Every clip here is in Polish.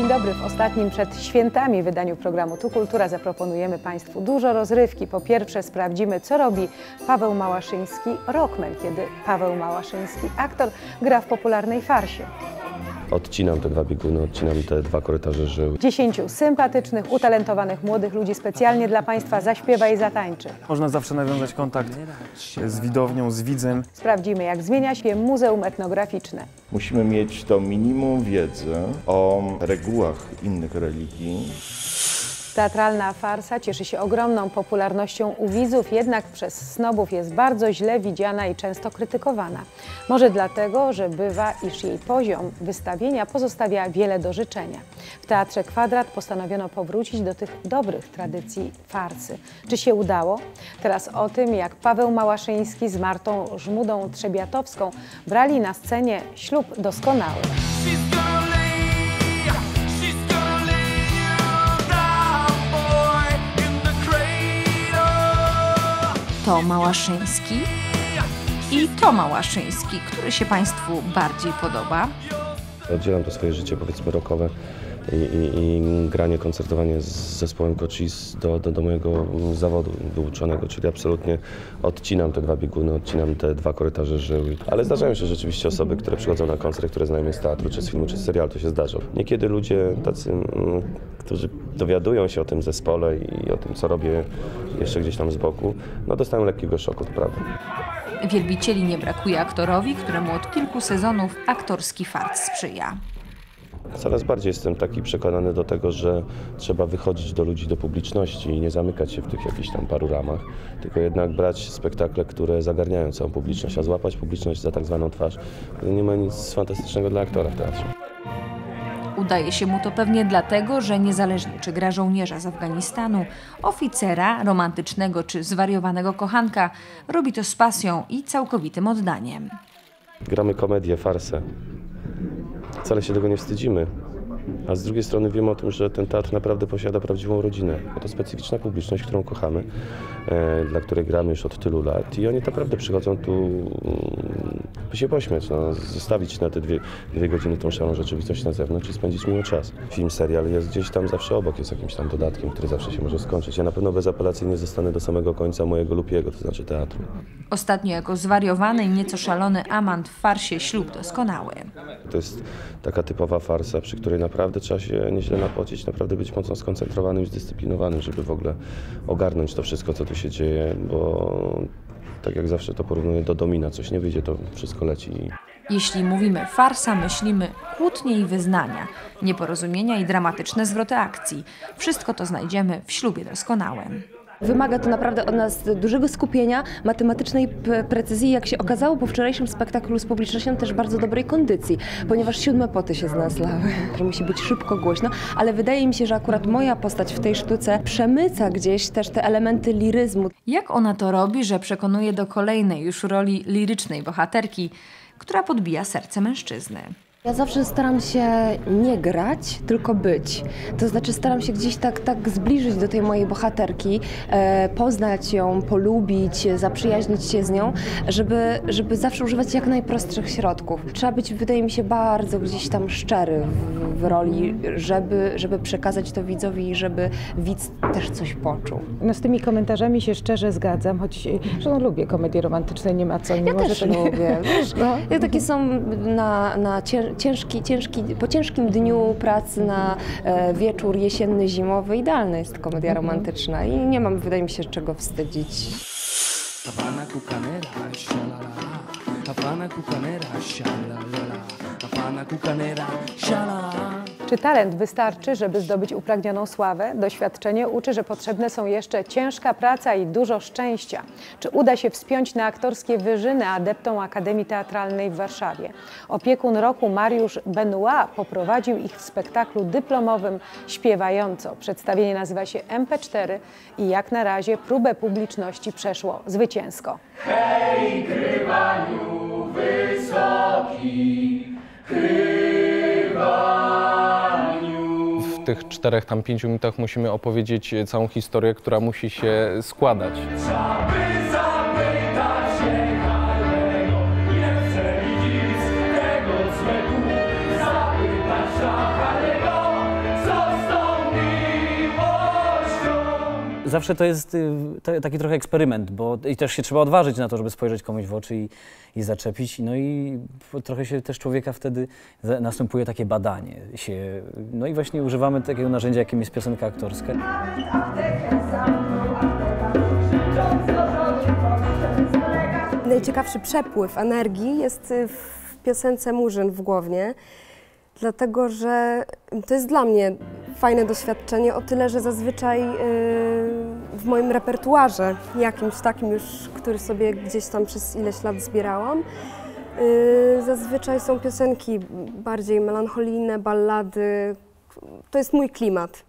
Dzień dobry. W ostatnim przed świętami wydaniu programu Tu Kultura zaproponujemy Państwu dużo rozrywki. Po pierwsze sprawdzimy, co robi Paweł Małaszyński, rockman, kiedy Paweł Małaszyński, aktor, gra w popularnej farsie. Odcinam te dwa bieguny, odcinam te dwa korytarze żył. Dziesięciu sympatycznych, utalentowanych młodych ludzi specjalnie dla Państwa zaśpiewa i zatańczy. Można zawsze nawiązać kontakt z widownią, z widzem. Sprawdzimy, jak zmienia się Muzeum Etnograficzne. Musimy mieć to minimum wiedzy o regułach innych religii. Teatralna farsa cieszy się ogromną popularnością u widzów, jednak przez snobów jest bardzo źle widziana i często krytykowana. Może dlatego, że bywa, iż jej poziom wystawienia pozostawia wiele do życzenia. W Teatrze Kwadrat postanowiono powrócić do tych dobrych tradycji farsy. Czy się udało? Teraz o tym, jak Paweł Małaszyński z Martą Żmudą Trzebiatowską brali na scenie ślub doskonały. To Małaszyński i to Małaszyński, który się Państwu bardziej podoba. Oddzielam to swoje życie, powiedzmy, rockowe i, i, i granie, koncertowanie z zespołem Cochise do, do, do mojego zawodu wyuczonego, czyli absolutnie odcinam te dwa bieguny, odcinam te dwa korytarze żył. Ale zdarzają się rzeczywiście osoby, które przychodzą na koncert, które znają mnie z teatru, czy z filmu, czy z serialu, to się zdarza. Niekiedy ludzie tacy, mm, którzy dowiadują się o tym zespole i o tym, co robię jeszcze gdzieś tam z boku, no dostają lekkiego szoku, to prawda. Wielbicieli nie brakuje aktorowi, któremu od kilku sezonów aktorski fart sprzyja. Coraz bardziej jestem taki przekonany do tego, że trzeba wychodzić do ludzi, do publiczności i nie zamykać się w tych jakichś tam paru ramach, tylko jednak brać spektakle, które zagarniają całą publiczność, a złapać publiczność za tak zwaną twarz. Nie ma nic fantastycznego dla aktora w teatrze. Udaje się mu to pewnie dlatego, że niezależnie czy gra żołnierza z Afganistanu, oficera, romantycznego czy zwariowanego kochanka, robi to z pasją i całkowitym oddaniem. Gramy komedię, farsę. Wcale się tego nie wstydzimy. A z drugiej strony wiemy o tym, że ten teatr naprawdę posiada prawdziwą rodzinę. Bo to specyficzna publiczność, którą kochamy, e, dla której gramy już od tylu lat. I oni naprawdę przychodzą tu, mm, by się pośmiać, no, zostawić na te dwie, dwie godziny tą szarą rzeczywistość na zewnątrz i spędzić miło czas. Film, serial jest gdzieś tam zawsze obok, jest jakimś tam dodatkiem, który zawsze się może skończyć. Ja na pewno bezapelacyjnie zostanę do samego końca mojego lub jego, to znaczy teatru. Ostatnio jako zwariowany i nieco szalony amant w farsie ślub doskonały. To jest taka typowa farsa, przy której naprawdę trzeba się nieźle napocić, naprawdę być mocno skoncentrowanym i zdyscyplinowanym, żeby w ogóle ogarnąć to wszystko, co tu się dzieje, bo tak jak zawsze to porównuję do domina, coś nie wyjdzie, to wszystko leci. Jeśli mówimy farsa, myślimy kłótnie i wyznania, nieporozumienia i dramatyczne zwroty akcji. Wszystko to znajdziemy w ślubie doskonałym. Wymaga to naprawdę od nas dużego skupienia, matematycznej precyzji, jak się okazało po wczorajszym spektaklu z publicznością też bardzo dobrej kondycji, ponieważ siódme poty się z nas lały, musi być szybko, głośno, ale wydaje mi się, że akurat moja postać w tej sztuce przemyca gdzieś też te elementy liryzmu. Jak ona to robi, że przekonuje do kolejnej już roli lirycznej bohaterki, która podbija serce mężczyzny? Ja zawsze staram się nie grać, tylko być. To znaczy staram się gdzieś tak, tak zbliżyć do tej mojej bohaterki, e, poznać ją, polubić, zaprzyjaźnić się z nią, żeby, żeby zawsze używać jak najprostszych środków. Trzeba być, wydaje mi się, bardzo gdzieś tam szczery w, w roli, żeby, żeby przekazać to widzowi i żeby widz też coś poczuł. No z tymi komentarzami się szczerze zgadzam, choć że no, lubię komedie romantyczne, nie ma co. Nie Ja też lubię. Wiesz, No. takie są na, na cię- ciężki, ciężki, po ciężkim dniu pracy na e, wieczór jesienny, zimowy, idealna jest komedia romantyczna i nie mam, wydaje mi się, czego wstydzić. Havana cucanera, shalala. Havana cucanera, shalala. Havana cucanera, shalala. Czy talent wystarczy, żeby zdobyć upragnioną sławę? Doświadczenie uczy, że potrzebne są jeszcze ciężka praca i dużo szczęścia. Czy uda się wspiąć na aktorskie wyżyny adeptom Akademii Teatralnej w Warszawie? Opiekun roku Mariusz Benoit poprowadził ich w spektaklu dyplomowym Śpiewająco. Przedstawienie nazywa się MP4 i jak na razie próbę publiczności przeszło zwycięsko. W tych czterech, tam pięciu minutach musimy opowiedzieć całą historię, która musi się składać. Zawsze to jest y, taki trochę eksperyment, bo i też się trzeba odważyć na to, żeby spojrzeć komuś w oczy i, i zaczepić. No i trochę się też człowieka wtedy następuje takie badanie się. No i właśnie używamy takiego narzędzia, jakim jest piosenka aktorska. Najciekawszy przepływ energii jest y, w piosence Murzyn w Głownie, dlatego że to jest dla mnie fajne doświadczenie o tyle, że zazwyczaj y, w moim repertuarze, jakimś takim już, który sobie gdzieś tam przez ileś lat zbierałam, y, zazwyczaj są piosenki bardziej melancholijne, ballady. To jest mój klimat.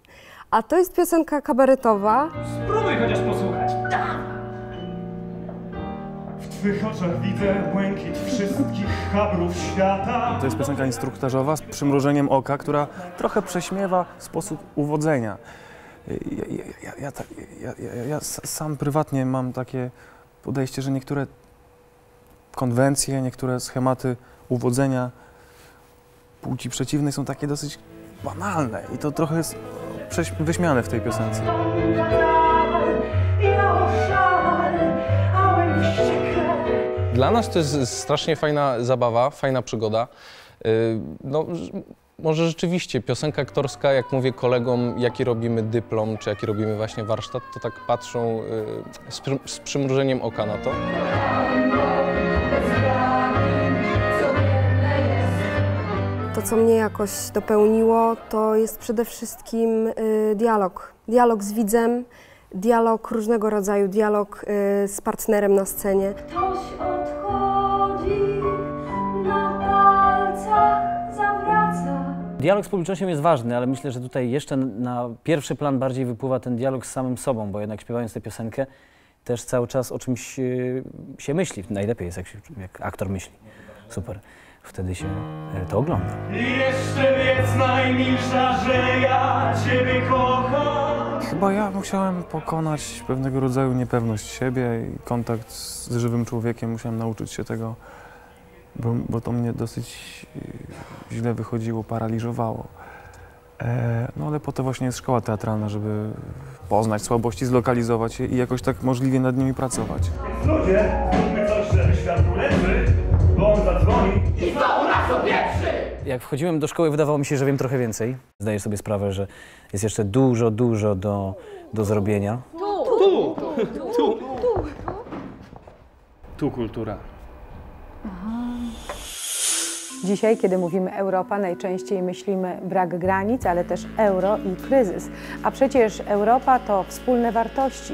A to jest piosenka kabaretowa, Spróbuj chociaż posłuchać. W twych oczach widzę błękit wszystkich chabrów świata. To jest piosenka instruktażowa z przymrużeniem oka, która trochę prześmiewa sposób uwodzenia. Ja, ja, ja, ja, tak- sam prywatnie mam takie podejście, że niektóre konwencje, niektóre schematy uwodzenia płci przeciwnej są takie dosyć banalne i to trochę jest wyśmiane w tej piosence. Dla nas to jest strasznie fajna zabawa, fajna przygoda. Y, No, może rzeczywiście piosenka aktorska, jak mówię kolegom, jaki robimy dyplom, czy jaki robimy właśnie warsztat, to tak patrzą y, z, przy, z przymrużeniem oka na to. To, co mnie jakoś dopełniło, to jest przede wszystkim y, dialog. Dialog z widzem, dialog różnego rodzaju, dialog y, z partnerem na scenie. Ktoś odchodzi, Dialog z publicznością jest ważny, ale myślę, że tutaj jeszcze na pierwszy plan bardziej wypływa ten dialog z samym sobą, bo jednak śpiewając tę piosenkę też cały czas o czymś y, się myśli. Najlepiej jest, jak, się, jak aktor myśli. Super. Wtedy się y, to ogląda. I jeszcze wiedz najmilsza, że ja Ciebie kocham. Chyba ja musiałem pokonać pewnego rodzaju niepewność siebie i kontakt z żywym człowiekiem. Musiałem nauczyć się tego, bo, bo to mnie dosyć e, źle wychodziło, paraliżowało. E, no ale po to właśnie jest szkoła teatralna, żeby poznać słabości, zlokalizować je i jakoś tak możliwie nad nimi pracować. Ludzie, zróbmy coś, żeby świat był lepszy, bo on zadzwoni i znowu nas opieprzy! Jak wchodziłem do szkoły, wydawało mi się, że wiem trochę więcej. Zdaję sobie sprawę, że jest jeszcze dużo, dużo do, do zrobienia. Tu, tu, tu kultura. Dzisiaj, kiedy mówimy Europa, najczęściej myślimy brak granic, ale też euro i kryzys. A przecież Europa to wspólne wartości,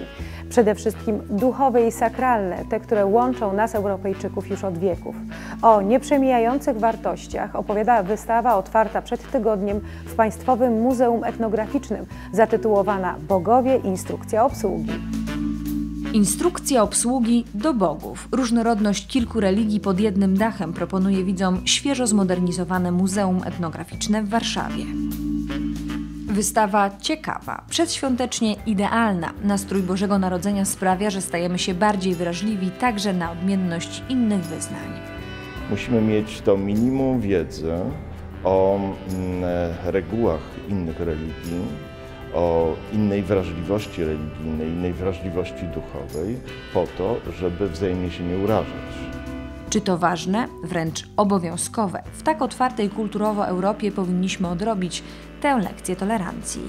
przede wszystkim duchowe i sakralne, te, które łączą nas, Europejczyków, już od wieków. O nieprzemijających wartościach opowiada wystawa otwarta przed tygodniem w Państwowym Muzeum Etnograficznym, zatytułowana Bogowie Instrukcja obsługi. Instrukcja obsługi do bogów. Różnorodność kilku religii pod jednym dachem proponuje widzom świeżo zmodernizowane Muzeum Etnograficzne w Warszawie. Wystawa ciekawa, przedświątecznie idealna. Nastrój Bożego Narodzenia sprawia, że stajemy się bardziej wrażliwi także na odmienność innych wyznań. Musimy mieć to minimum wiedzy o mm, regułach innych religii, o innej wrażliwości religijnej, innej wrażliwości duchowej, po to, żeby wzajemnie się nie urażać. Czy to ważne, wręcz obowiązkowe? W tak otwartej kulturowo Europie powinniśmy odrobić tę lekcję tolerancji.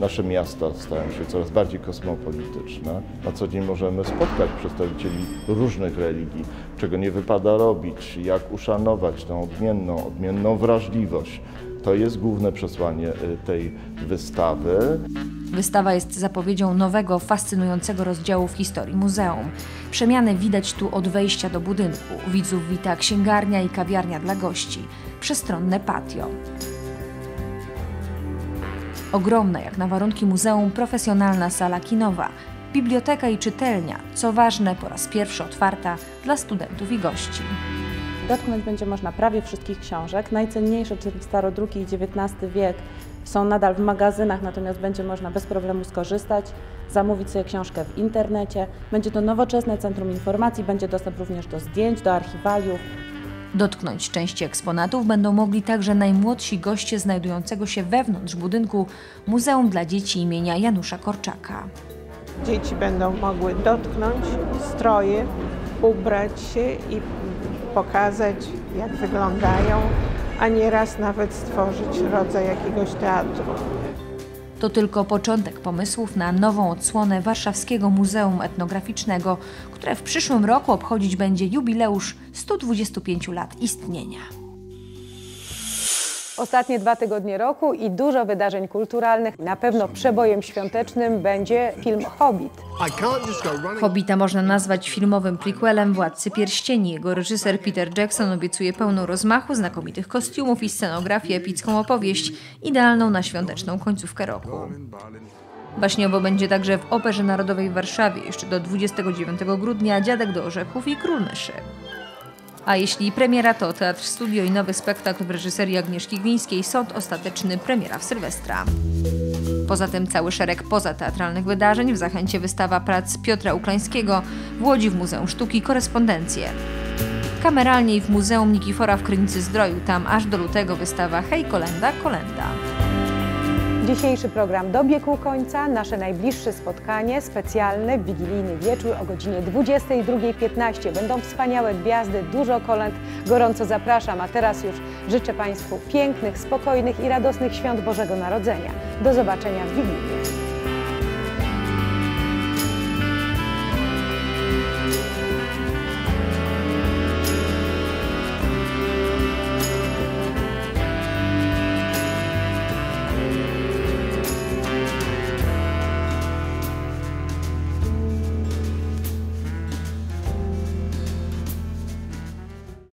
Nasze miasta stają się coraz bardziej kosmopolityczne. Na co dzień możemy spotkać przedstawicieli różnych religii, czego nie wypada robić, jak uszanować tę odmienną, odmienną wrażliwość. To jest główne przesłanie y, tej wystawy. Wystawa jest zapowiedzią nowego, fascynującego rozdziału w historii muzeum. Przemiany widać tu od wejścia do budynku. Widzów wita księgarnia i kawiarnia dla gości, przestronne patio. Ogromna jak na warunki muzeum profesjonalna sala kinowa, biblioteka i czytelnia, co ważne po raz pierwszy otwarta dla studentów i gości. Dotknąć będzie można prawie wszystkich książek. Najcenniejsze, czyli starodruki i XIX wiek, są nadal w magazynach, natomiast będzie można bez problemu skorzystać, zamówić sobie książkę w internecie. Będzie to nowoczesne centrum informacji, będzie dostęp również do zdjęć, do archiwaliów. Dotknąć części eksponatów będą mogli także najmłodsi goście znajdującego się wewnątrz budynku Muzeum dla Dzieci imienia Janusza Korczaka. Dzieci będą mogły dotknąć stroje, ubrać się i pokazać, jak wyglądają, a nieraz nawet stworzyć rodzaj jakiegoś teatru. To tylko początek pomysłów na nową odsłonę Warszawskiego Muzeum Etnograficznego, które w przyszłym roku obchodzić będzie jubileusz 125 lat istnienia. Ostatnie dwa tygodnie roku i dużo wydarzeń kulturalnych. Na pewno przebojem świątecznym będzie film Hobbit. Hobbita można nazwać filmowym prequelem Władcy Pierścieni. Jego reżyser Peter Jackson obiecuje pełną rozmachu, znakomitych kostiumów i scenografię, epicką opowieść, idealną na świąteczną końcówkę roku. Baśniowo będzie także w Operze Narodowej w Warszawie jeszcze do 29 grudnia Dziadek do Orzechów i Król Myszy. A jeśli premiera to Teatr Studio i nowy spektakl w reżyserii Agnieszki Glińskiej, Sąd Ostateczny, premiera w Sylwestra. Poza tym cały szereg pozateatralnych wydarzeń, w Zachęcie wystawa prac Piotra Ukrańskiego, w Łodzi w Muzeum Sztuki korespondencje. Kameralnie i w Muzeum Nikifora w Krynicy Zdroju, tam aż do lutego wystawa Hej Kolenda, Kolenda. Dzisiejszy program dobiegł końca. Nasze najbliższe spotkanie specjalne, wigilijny wieczór o godzinie 22.15. Będą wspaniałe gwiazdy, dużo kolęd. Gorąco zapraszam, a teraz już życzę Państwu pięknych, spokojnych i radosnych świąt Bożego Narodzenia. Do zobaczenia w Wigilię.